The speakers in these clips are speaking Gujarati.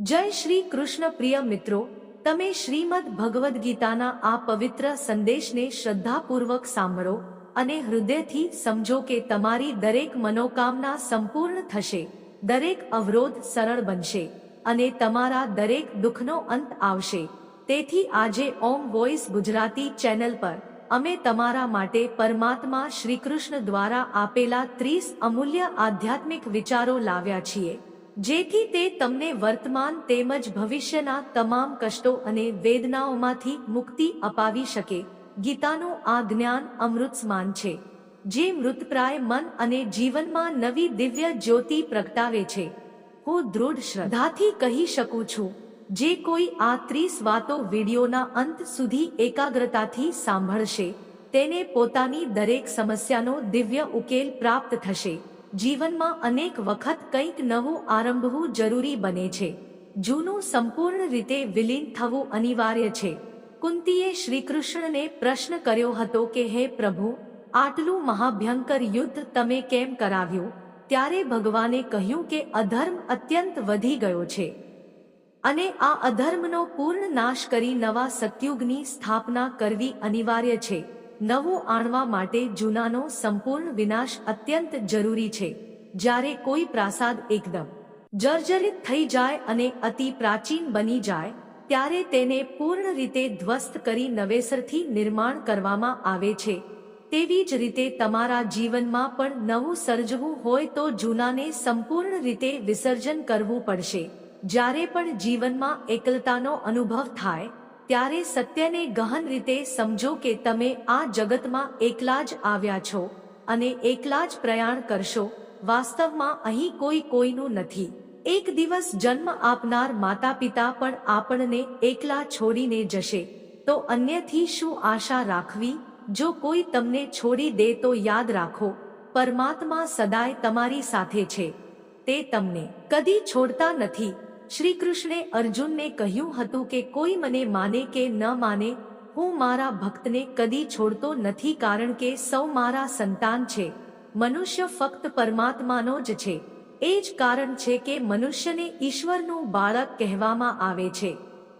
જય શ્રી કૃષ્ણ પ્રિય મિત્રો, તમે શ્રીમદ ભગવદ્ ગીતાના આ પવિત્ર સંદેશને શ્રદ્ધાપૂર્વક સાંભળો અને હૃદયથી સમજો કે તમારી દરેક મનોકામના સંપૂર્ણ થશે, દરેક અવરોધ સરળ બનશે અને તમારા દરેક દુઃખનો અંત આવશે. તેથી આજે ઓમ વોઇસ ગુજરાતી ચેનલ પર અમે તમારા માટે પરમાત્મા શ્રીકૃષ્ણ દ્વારા આપેલા ત્રીસ અમૂલ્ય આધ્યાત્મિક વિચારો લાવ્યા છીએ. જેથી તે તમને વર્તમાન તેમજ ભવિષ્યના તમામ કષ્ટો અને વેદનાઓમાંથી મુક્તિ અપાવી શકે. ગીતાનું આ જ્ઞાન અમૃતસમાન છે, જે મૃતપ્રાય મન અને જીવનમાં નવી દિવ્ય જ્યોતિ પ્રગટાવે છે. હું દૃઢ શ્રદ્ધાથી કહી શકું છું, જે કોઈ આ ત્રીસ વાતો વિડીયોના અંત સુધી એકાગ્રતાથી સાંભળશે, તેને પોતાની દરેક સમસ્યાનો દિવ્ય ઉકેલ પ્રાપ્ત થશે. જીવનમાં અનેક વખત કંઈક નવું આરંભવું જરૂરી બને છે. જૂનું સંપૂર્ણ રીતે વિલીન થવું અનિવાર્ય છે. કુંતીએ શ્રીકૃષ્ણને પ્રશ્ન કર્યો હતો કે, હે પ્રભુ, આટલું મહાભયંકર યુદ્ધ તમે કેમ કરાવ્યું? ત્યારે ભગવાને કહ્યું કે, અધર્મ અત્યંત વધી ગયો છે. અને આ અધર્મનો પૂર્ણ નાશ કરી નવા સત્યુગની સ્થાપના કરવી અનિવાર્ય છે. નવું આણવા માટે જૂનાનો સંપૂર્ણ વિનાશ અત્યંત જરૂરી છે. જ્યારે કોઈ પ્રાસાદ એકદમ જર્જરિત થઈ જાય અને અતિ પ્રાચીન બની જાય, ત્યારે તેને પૂર્ણ રીતે ધ્વસ્ત કરી નવેસરથી નિર્માણ કરવામાં આવે છે. તેવી જ રીતે તમારા જીવનમાં પણ નવું સર્જવું હોય તો જૂનાને સંપૂર્ણ રીતે વિસર્જન કરવું પડશે. જ્યારે પણ જીવનમાં એકલતાનો અનુભવ થાય ત્યારે સત્યને ગહન રીતે સમજો કે તમે આ જગતમાં એકલા જ આવ્યા છો અને એકલા જ પ્રયાણ કરશો, વાસ્તવમાં અહીં કોઈ કોઈનું નથી. એક દિવસ જન્મ આપનાર માતા પિતા પણ આપણને એકલા છોડીને જશે. તો અન્યથી શું આશા રાખવી? જો કોઈ તમને છોડી દે તો યાદ રાખો, પરમાત્મા સદાય તમારી સાથે છે. તે તમને કદી છોડતા નથી. શ્રી કૃષ્ણે અર્જુનને કહ્યું હતું કે કોઈ મને માને કે ન માને, હું મારા ભક્તને કદી છોડતો નથી કારણ કે સૌ મારા સંતાન છે. મનુષ્ય ફક્ત પરમાત્માનો જ છે. એ જ કારણ છે કે મનુષ્યને ઈશ્વરનું બાળક કહેવામાં આવે છે.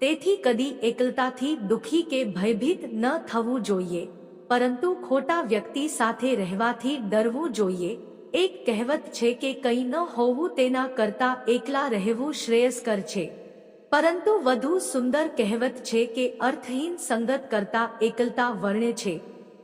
તેથી કદી એકલતાથી દુખી કે ભયભીત ન થવું જોઈએ. પરંતુ ખોટા વ્યક્તિ સાથે રહેવાથી ડરવું જોઈએ. એક કહેવત છે કે કંઈ ન હોવું તેના કરતા એકલા રહેવું શ્રેયસ્કર છે. પરંતુ વધુ સુંદર કહેવત છે કે અર્થહીન સંગત કરતા એકલતા વર્ણે છે.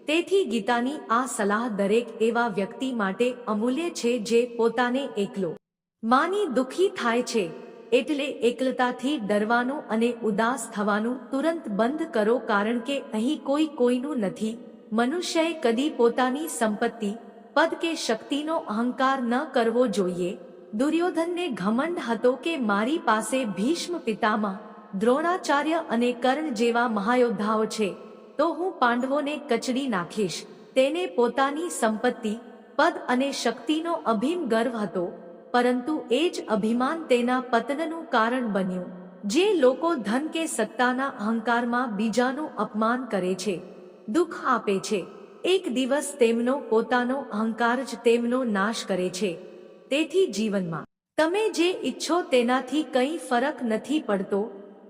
તેથી ગીતાની આ સલાહ દરેક એવા વ્યક્તિ માટે અમૂલ્ય છે જે પોતાને એકલો. માની દુખી થાય છે. એટલે એકલતાથી ડરવાનું અને ઉદાસ થવાનું તુરંત બંધ કરો કારણ કે અહીં કોઈ કોઈનું નથી. મનુષ્યએ કદી પોતાની સંપત્તિ પદ કે શક્તિનો અહંકાર ન કરવો જોઈએ. દુર્યોધનને ઘમંડ હતો કે મારી પાસે ભીષ્મ પિતામાં દ્રોણાચાર્ય અને કર્ણ જેવા મહાયોદ્ધાઓ છે. તો હું પાંડવોને કચડી નાખીશ. તેને પોતાની સંપત્તિ, પદ અને શક્તિનો અભિમ ગર્વ હતો. પરંતુ એ જ અભિમાન તેના પતનનું કારણ બન્યું. જે લોકો ધન કે સત્તાના અહંકારમાં બીજાનું અપમાન કરે છે, દુઃખ આપે છે. એક દિવસ તેમનો પોતાનો અહંકાર જ તેમનો નાશ કરે છે. તેથી જીવનમાં, તમે જે ઈચ્છો તેનાથી કંઈ ફરક નથી પડતો,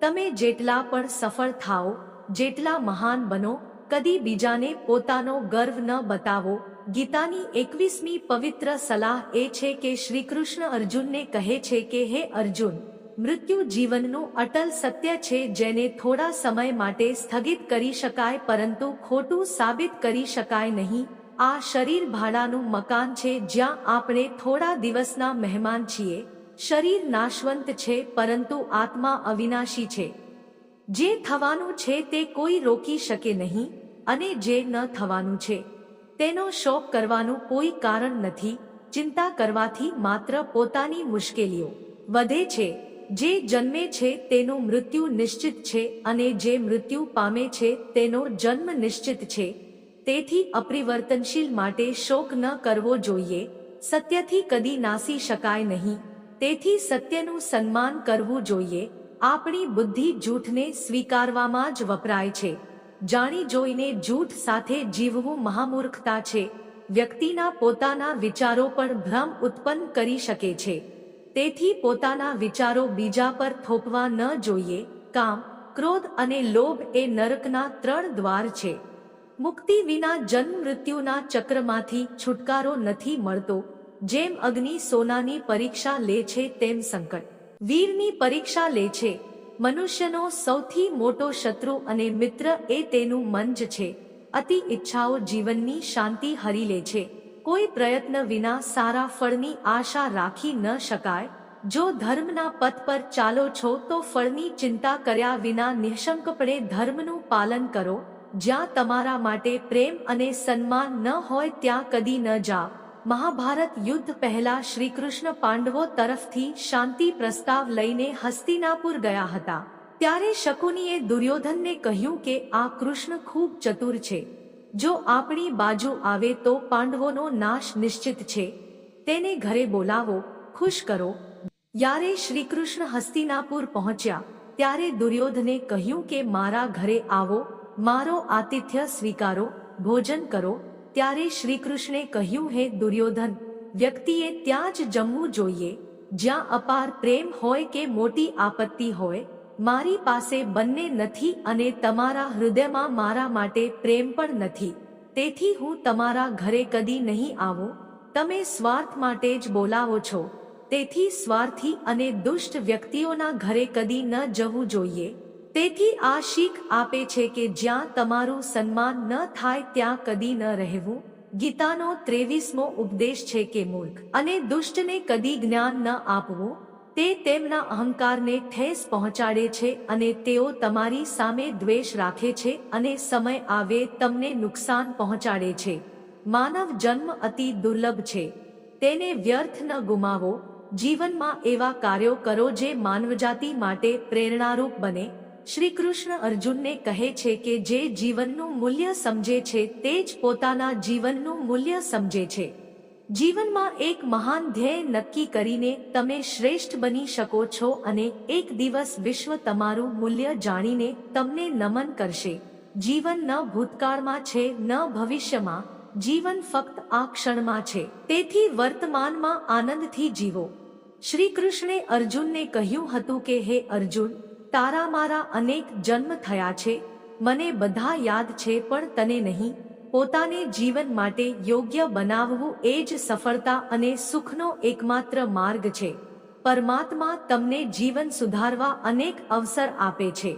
તમે જેટલા પણ સફળ થાઓ, જેટલા મહાન બનો, કદી બીજાને પોતાનો ગર્વ ન બતાવો. ગીતાની એકવીસમી પવિત્ર સલાહ એ છે કે શ્રીકૃષ્ણ અર્જુનને કહે છે કે, હે અર્જુન મૃત્યુ જીવનનું અટલ સત્ય છે જેને થોડા સમય માટે સ્થગિત કરી શકાય પરંતુ ખોટું સાબિત કરી શકાય નહીં. આ શરીર ભાડાનું મકાન છે જ્યાં આપણે થોડા દિવસના મહેમાન છીએ. શરીર નાશવંત છે પરંતુ આત્મા અવિનાશી છે. જે થવાનું છે તે કોઈ રોકી શકે નહીં અને જે ન થવાનું છે. તેનો શોક કરવાનું કોઈ કારણ નથી. ચિંતા કરવાથી માત્ર પોતાની મુશ્કેલીઓ વધે છે. જે જન્મે છે તેનું મૃત્યુ નિશ્ચિત છે અને જે મૃત્યુ પામે છે તેનો જન્મ નિશ્ચિત છે. તેથી અપરિવર્તનશીલ માટે શોક ન કરવો જોઈએ. સત્યથી કદી નાસી શકાય નહીં. તેથી સત્યનું સન્માન કરવું જોઈએ. આપણી બુદ્ધિ જૂઠને સ્વીકારવામાં જ વપરાય છે. જાણી જોઈને જૂઠ સાથે જીવવું મહામૂર્ખતા છે. વ્યક્તિના પોતાના વિચારો પણ ભ્રમ ઉત્પન્ન કરી શકે છે. તેથી પોતાના વિચારો બીજા પર થોપવા ન જોઈએ. કામ, ક્રોધ અને લોભ એ નરકના ત્રણ દ્વાર છે. મુક્તિ વિના જન્મ મૃત્યુના ચક્રમાંથી છુટકારો નથી મળતો. જેમ અગ્નિ સોનાની પરીક્ષા લે છે તેમ સંકટ. વીરની પરીક્ષા લે છે. મનુષ્યનો સૌથી મોટો શત્રુ અને મિત્ર એ તેનું જ છે. અતિ ઈચ્છાઓ જીવનની શાંતિ હરી લે છે. કોઈ પ્રયત્ન વિના સારા ફળની આશા રાખી ન શકાય. જો ધર્મના પથ પર ચાલો છો તો ફળની ચિંતા કર્યા વિના નિઃશંકપણે ધર્મનું પાલન કરો. જ્યાં તમારા માટે પ્રેમ અને સન્માન ન હોય ત્યાં કદી ન જાઓ. મહાભારત યુદ્ધ પહેલા શ્રી કૃષ્ણ પાંડવો તરફથી શાંતિ પ્રસ્તાવ લઈને હસ્તિનાપુર ગયા હતા. ત્યારે શકુનીએ દુર્યોધનને કહ્યું કે આ કૃષ્ણ ખૂબ ચતુર છે. જો આપણી બાજુ આવે તો પાંડવોનો નાશ નિશ્ચિત છે. તેને ઘરે બોલાવો, ખુશ કરો. યારે શ્રીકૃષ્ણ હસ્તિનાપુર પહોંચ્યા, ત્યારે દુર્યોધને કહ્યું કે મારા ઘરે આવો, મારો આતિથ્ય સ્વીકારો, ભોજન કરો. ત્યારે શ્રીકૃષ્ણે કહ્યું, હે દુર્યોધન, વ્યક્તિએ ત્યાં જ જમવું જોઈએ. જ્યાં અપાર પ્રેમ હોય કે મોટી આપત્તિ હોય મારી પાસે બંને નથી અને તમારા હૃદયમાં મારા માટે પ્રેમ પણ નથી. તેથી હું તમારા ઘરે કદી નહીં આવું. તમે સ્વાર્થ માટે જ બોલાવો છો. તેથી સ્વાર્થી અને દુષ્ટ વ્યક્તિઓના ઘરે કદી ન જવું જોઈએ. તેથી આ શીખ આપે છે કે જ્યાં તમારું સન્માન ન થાય ત્યાં કદી ન રહેવું. ગીતાનો ત્રેવીસમો ઉપદેશ છે કે મૂર્ખ અને દુષ્ટને કદી જ્ઞાન ન આપવું. તે તેમના અહંકારને ઠેસ પહોંચાડે છે અને તેઓ તમારી સામે દ્વેષ રાખે છે અને સમય આવે તમને નુકસાન પહોંચાડે છે. માનવ જન્મ અતિ દુર્લભ છે. તેને વ્યર્થ ન ગુમાવો. જીવનમાં એવા કાર્યો કરો જે માનવજાતિ માટે પ્રેરણારૂપ બને. શ્રી કૃષ્ણ અર્જુનને કહે છે કે જે જીવનનું મૂલ્ય સમજે છે તે જ પોતાના જીવનનું મૂલ્ય સમજે છે. જીવનમાં એક મહાન ધ્યેય નક્કી કરીને તમે શ્રેષ્ઠ બની શકો છો અને એક દિવસ વિશ્વ તમારું મૂલ્ય જાણીને તમને નમન કરશે. જીવન ન ભૂતકાળમાં છે, ન ભવિષ્યમાં. જીવન ફક્ત આ ક્ષણમાં છે. તેથી વર્તમાનમાં આનંદથી જીવો. શ્રી કૃષ્ણે અર્જુનને કહ્યું હતું કે, હે અર્જુન, તારા મારા અનેક જન્મ થયા છે. મને બધા યાદ છે, પણ તને નહીં. પોતાને જીવન માટે યોગ્ય બનાવવું એ જ સફળતા અને સુખનો એકમાત્ર માર્ગ છે. પરમાત્મા તમને જીવન સુધારવા અનેક અવસર આપે છે.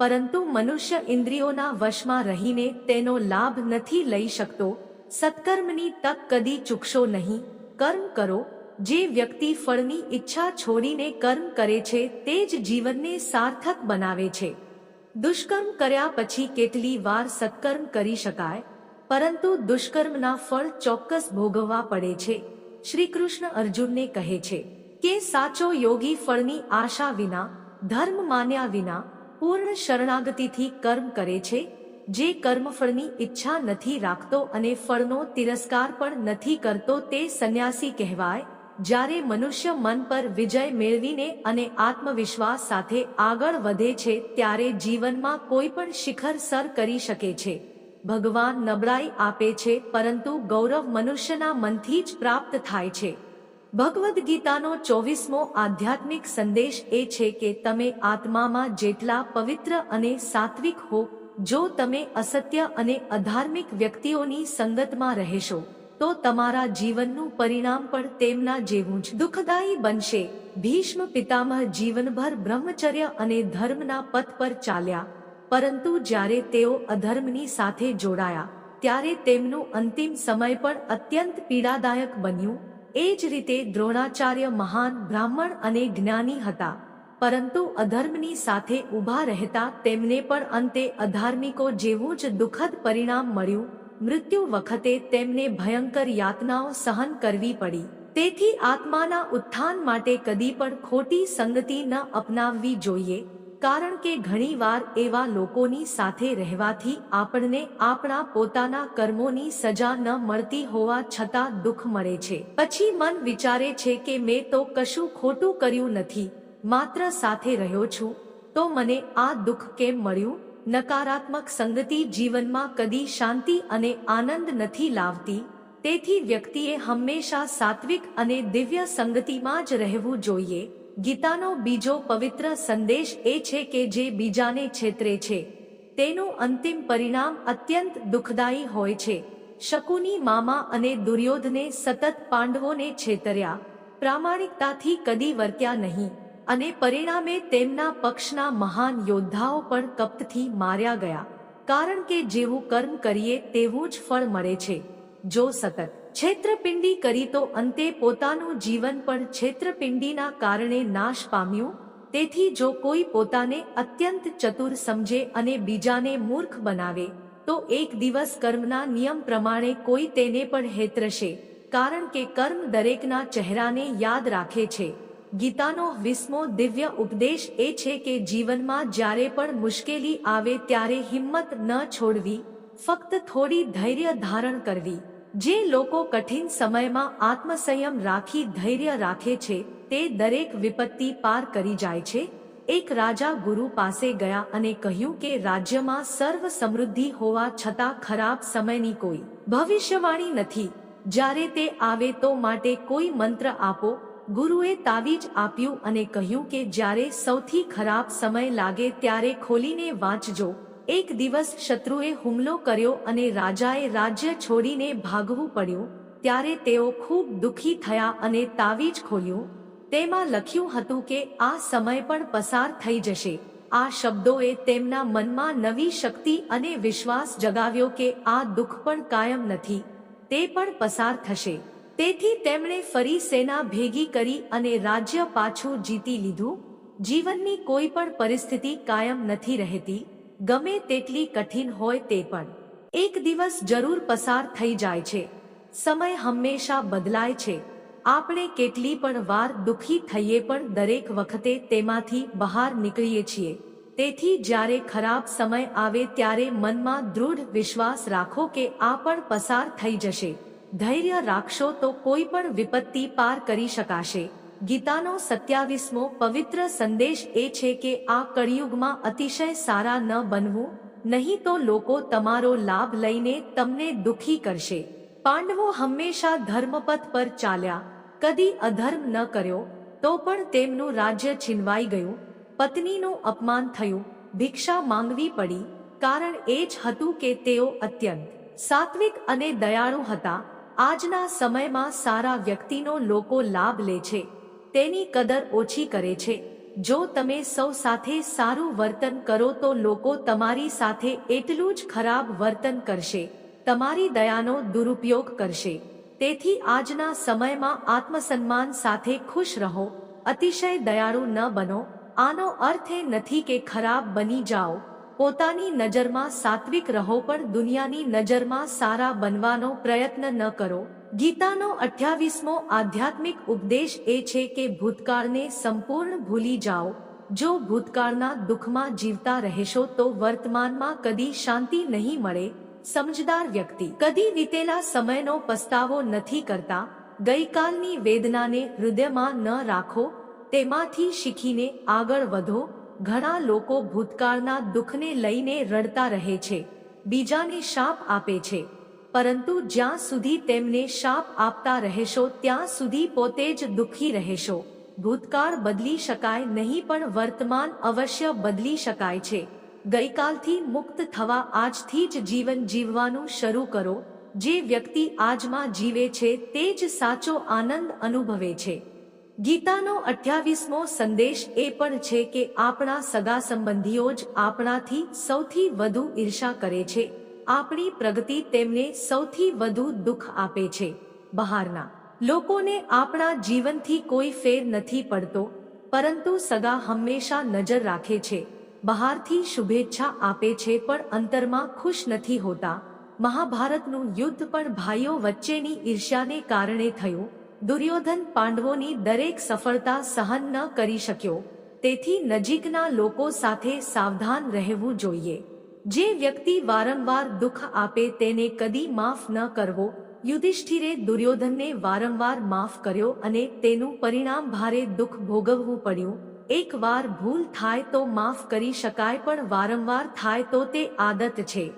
પરંતુ મનુષ્ય ઇન્દ્રિયોના વશમાં રહીને તેનો લાભ નથી લઈ શકતો. સત્કર્મની તક કદી ચૂકશો નહીં. કર્મ કરો. જે વ્યક્તિ ફળની ઈચ્છા છોડીને કર્મ કરે છે તે જ જીવનને સાર્થક બનાવે છે. દુષ્કર્મ કર્યા પછી કેટલી વાર સત્કર્મ કરી શકાય? પરંતુ દુષ્કર્મના ફળ ચોક્કસ ભોગવવા પડે છે. શ્રી કૃષ્ણ અર્જુનને કહે છે કે સાચો યોગી ફળની આશા વિના, ધર્મ માન્યા વિના, પૂર્ણ શરણાગતિથી કર્મ કરે છે, જે કર્મફળની ઈચ્છા નથી રાખતો અને ફળનો તિરસ્કાર પણ નથી કરતો તે સંન્યાસી કહેવાય, જ્યારે મનુષ્ય મન પર વિજય મેળવીને અને આત્મવિશ્વાસ સાથે આગળ વધે છે ત્યારે જીવનમાં કોઈ પણ શિખર સર કરી શકે છે. ભગવાન નબળાઈ આપે છે, પરંતુ ગૌરવ મનુષ્યના મનથી જ પ્રાપ્ત થાય છે. ભગવદ્ ગીતાનો ચોવીસમો આધ્યાત્મિક સંદેશ એ છે કે તમે આત્મામાં જેટલા પવિત્ર અને સાત્વિક હો, જો તમે અસત્ય અને અધાર્મિક વ્યક્તિઓની સંગતમાં રહેશો, તો તમારા જીવનનું પરિણામ પણ તેમના જેવું જ દુઃખદાયી બનશે. ભીષ્મ પિતામહ જીવનભર બ્રહ્મચર્ય અને ધર્મના પથ પર ચાલ્યા. પરંતુ જ્યારે તેઓ અધર્મની સાથે જોડાયા, ત્યારે તેમનું અંતિમ સમય પણ અત્યંત પીડાદાયક બન્યું. એ જ રીતે દ્રોણાચાર્ય મહાન બ્રાહ્મણ અને જ્ઞાની હતા. પરંતુ અધર્મની સાથે ઊભા રહેતા તેમને પણ અંતે અધાર્મિકો જેવું જ દુઃખદ પરિણામ મળ્યું. મૃત્યુ વખતે તેમને ભયંકર યાતનાઓ સહન કરવી પડી. તેથી આત્માના ઉત્થાન માટે કદી પણ ખોટી સંગતિ ન અપનાવવી જોઈએ. કારણ કે ઘણીવાર એવા લોકોની સાથે રહેવાથી આપણને આપણા પોતાના કર્મોની સજા ન મળતી હોવા છતાં દુઃખ મળે છે. પછી મન વિચારે છે કે મેં તો કશું ખોટું કર્યું નથી, માત્ર સાથે રહ્યો છું, તો મને આ દુઃખ કેમ મળ્યું? નકારાત્મક સંગતિ જીવનમાં કદી શાંતિ અને આનંદ નથી લાવતી, તેથી વ્યક્તિએ હંમેશા સાત્વિક અને દિવ્ય સંગતિમાં જ રહેવું જોઈએ. ગીતાનો બીજો પવિત્ર સંદેશ એ છે કે જે બીજાને છેતરે છે. તેનું અંતિમ પરિણામ અત્યંત દુઃખદાયી હોય છે. શકુની મામા અને દુર્યોધને સતત પાંડવોને છેતર્યા. પ્રામાણિકતાથી કદી વર્ત્યા નહીં અને પરિણામે તેમના પક્ષના મહાન યોદ્ધાઓ પણ કપ્તથી માર્યા ગયા. કારણ કે જેવું કર્મ કરીએ તેવું જ ફળ મળે છે. જો સતત છેત્રપિંડી કરી તો અંતે પોતાનું જીવન પણ છેત્રપિંડીના કારણે નાશ પામ્યું? તેથી જો કોઈ પોતાને અત્યંત ચતુર સમજે અને બીજાને મૂર્ખ બનાવે, તો એક દિવસ કર્મના નિયમ પ્રમાણે કોઈ તેને પણ હેતરશે, કારણ કે કર્મ દરેકના ચહેરાને યાદ રાખે છે. ગીતાનો વિસ્મો દિવ્ય ઉપદેશ એ છે કે જીવનમાં જ્યારે પણ મુશ્કેલી આવે ત્યારે હિંમત ન છોડવી, ફક્ત થોડી ધૈર્ય ધારણ કરવી. જે લોકો કઠિન સમયમાં આત્મસંયમ રાખી ધૈર્ય રાખે છે, તે દરેક વિપત્તિ પાર કરી જાય છે. એક રાજા ગુરુ પાસે ગયા અને કહ્યું કે રાજ્યમાં સર્વ સમૃદ્ધિ હોવા છતાં ખરાબ સમયની કોઈ ભવિષ્યવાણી નથી. જ્યારે તે આવે તો માટે કોઈ મંત્ર આપો. ગુરુએ તાવીજ આપ્યું અને કહ્યું કે જ્યારે સૌથી ખરાબ સમય લાગે ત્યારે ખોલીને વાંચજો. એક દિવસ શત્રુએ હુમલો કર્યો અને રાજાએ રાજ્ય છોડીને ભાગવું પડ્યું, ત્યારે તેઓ ખૂબ દુઃખી થયા અને તાવીજ ખોલ્યું. તેમાં લખ્યું હતું કે, આ સમય પણ પસાર થઈ જશે. આ શબ્દોએ તેમના મનમાં નવી શક્તિ અને વિશ્વાસ જગાવ્યો કે, આ દુઃખ પણ કાયમ નથી. તે પણ પસાર થશે. તેથી તેમણે ફરી સેના ભેગી કરી અને રાજ્ય પાછું જીતી લીધું. જીવનની કોઈ પણ પરિસ્થિતિ કાયમ નથી રહેતી. ગમે તેટલી કઠિન હોય તે પણ. એક દિવસ જરૂર પસાર થઈ જાય છે. સમય હંમેશા બદલાય છે. આપણે કેટલી પણ વાર દુઃખી થઈએ પણ દરેક વખતે તેમાંથી બહાર નીકળીએ છીએ. તેથી જ્યારે ખરાબ સમય આવે ત્યારે મનમાં દૃઢ વિશ્વાસ રાખો કે આ પણ પસાર થઈ જશે. ધૈર્ય રાખશો તો કોઈ પણ વિપત્તિ પાર કરી શકાશે. ગીતાનો સત્યાવીસમો પવિત્ર સંદેશ એ છે કે આ કળિયુગમાં અતિશય સારા ન બનવું, નહીં તો લોકો તમારો લાભ લઈને તમને દુખી કરશે. પાંડવો હંમેશા ધર્મપથ પર ચાલ્યા. કદી અધર્મ ન કર્યો, તો પણ તેમનું રાજ્ય છીનવાઈ ગયું. પત્નીનું અપમાન થયું, ભિક્ષા માંગવી પડી, કારણ એ જ હતું કે તેઓ અત્યંત સાત્વિક અને દયાળુ હતા. આજના સમયમાં સારા વ્યક્તિનો લોકો લાભ લે છે. તેની કદર ઓછી કરે છે. જો તમે સૌ સાથે સારું વર્તન કરો તો લોકો તમારી સાથે એટલું જ ખરાબ વર્તન કરશે. તમારી દયાનો દુરુપયોગ કરશે. તેથી આજના સમયમાં આત્મસન્માન સાથે ખુશ રહો. અતિશય દયાળુ ન બનો. આનો અર્થ એ નથી કે ખરાબ બની જાઓ. પોતાની નજરમાં સાત્વિક રહો પણ દુનિયાની નજરમાં સારા બનવાનો પ્રયત્ન ન કરો. ગીતાનો અઠ્યાવીસમો આધ્યાત્મિક ઉપદેશ એ છે કે ભૂતકાળને સંપૂર્ણ ભૂલી જાઓ. જો ભૂતકાળના દુઃખમાં જીવતા રહેશો તો વર્તમાનમાં કદી શાંતિ નહીં મળે, સમજદાર વ્યક્તિ. કદી વીતેલા સમયનો પસ્તાવો નથી કરતા, ગઈકાલની વેદનાને હૃદયમાં ન રાખો, તેમાંથી શીખીને આગળ વધો. ઘણા લોકો ભૂતકાળના દુઃખને લઈને રડતા રહે છે, બીજાને શાપ આપે છે. પરંતુ જ્યાં સુધી તેમને શાપ આપતા રહેશો, ત્યાં સુધી પોતે જ દુઃખી રહેશો. ભૂતકાળ બદલી શકાય નહીં, પણ વર્તમાન અવશ્ય બદલી શકાય છે. ગઈકાલથી મુક્ત થવા આજથી જ જીવન જીવવાનું શરૂ કરો. જે વ્યક્તિ આજમાં જીવે છે, તે જ સાચો આનંદ અનુભવે છે. ગીતાનો અઠ્યાવીસમો સંદેશ એ પણ છે કે આપણા સગા સંબંધીઓ જ આપણાથી સૌથી વધુ ઈર્ષા કરે છે. આપણી પ્રગતિ તેમને સૌથી વધુ દુઃખ આપે છે. બહારના લોકોને આપણા જીવનથી કોઈ ફેર નથી પડતો, પરંતુ સગા હંમેશા નજર રાખે છે. બહારથી શુભેચ્છા આપે છે પણ અંતરમાં ખુશ નથી હોતા. મહાભારતનું યુદ્ધ પણ ભાઈઓ વચ્ચેની ઈર્ષ્યાને કારણે થયું. દુર્યોધન પાંડવોની દરેક સફળતા સહન ન કરી શક્યો. તેથી નજીકના લોકો સાથે સાવધાન રહેવું જોઈએ. જે વ્યક્તિ વારંવાર દુઃખ આપે તેને કદી માફ ન કરવો. યુધિષ્ઠિરે દુર્યોધનને વારંવાર માફ કર્યો અને તેનું પરિણામ ભારે દુઃખ ભોગવવું પડ્યું. એક વાર ભૂલ થાય તો માફ કરી શકાય પણ વારંવાર થાય તો તે આદત છે.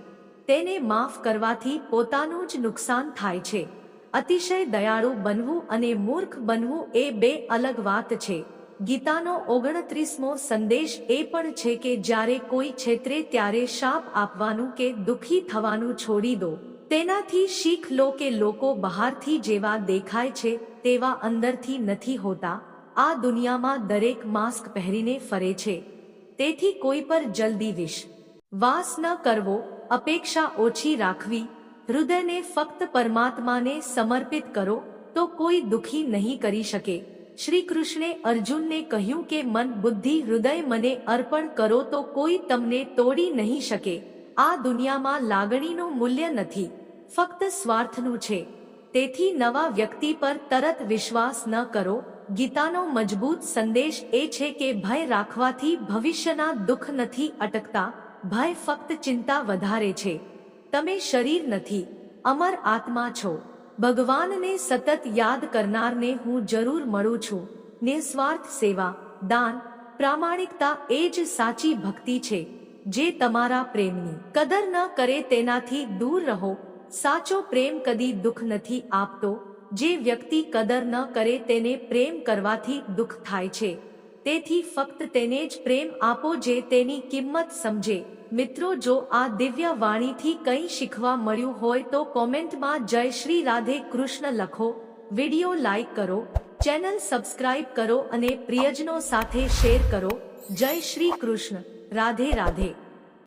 તેને માફ કરવાથી પોતાનું જ નુકસાન થાય છે. અતિશય દયાળુ બનવું અને મૂર્ખ બનવું એ બે અલગ વાત છે. ગીતાનો ઓગણત્રીસમો સંદેશ એ પણ છે કે જ્યારે કોઈ છેતરે ત્યારે શાપ આપવાનું કે દુઃખી થવાનું છોડી દો. તેનાથી શીખ લો કે લોકો બહારથી જેવા દેખાય છે, તેવા અંદરથી નથી હોતા. આ દુનિયામાં દરેક માસ્ક પહેરીને ફરે છે. તેથી કોઈ પર જલ્દી વિશ વાસ ન કરવો, અપેક્ષા ઓછી રાખવી, હૃદયને ફક્ત પરમાત્માને સમર્પિત કરો, તો કોઈ દુખી નહીં કરી શકે. શ્રી કૃષ્ણે અર્જુનને કહ્યું કે, મન બુદ્ધિ હૃદય મને અર્પણ કરો તો કોઈ તમને તોડી નહીં શકે. આ દુનિયામાં લાગણીનું મૂલ્ય નથી. ફક્ત સ્વાર્થનું છે. તેથી નવા વ્યક્તિ પર તરત વિશ્વાસ ન કરો. ગીતાનો મજબૂત સંદેશ એ છે કે, ભય રાખવાથી ભવિષ્યના દુઃખ નથી અટકતા. ભય ફક્ત ચિંતા વધારે છે. તમે શરીર નથી. અમર આત્મા છો. ભગવાનને સતત યાદ કરનારને હું જરૂર મળું છું. નિસ્વાર્થ સેવા, દાન, પ્રામાણિકતા એ જ સાચી ભક્તિ છે, જે તમારા પ્રેમની કદર ન કરે તેનાથી દૂર રહો. સાચો પ્રેમ કદી દુઃખ નથી આપતો, જે વ્યક્તિ કદર ન કરે તેને પ્રેમ કરવાથી દુઃખ થાય છે. તેથી ફક્ત તેને જ પ્રેમ આપો જે તેની કિંમત સમજે. મિત્રો, જો આ દિવ્ય વાણીથી કંઈ શીખવા મળ્યું હોય તો કોમેન્ટમાં જય શ્રી રાધે કૃષ્ણ લખો. વિડિયો લાઈક કરો, ચેનલ સબસ્ક્રાઇબ કરો અને પ્રિયજનો સાથે શેર કરો. જય શ્રી કૃષ્ણ. રાધે રાધે.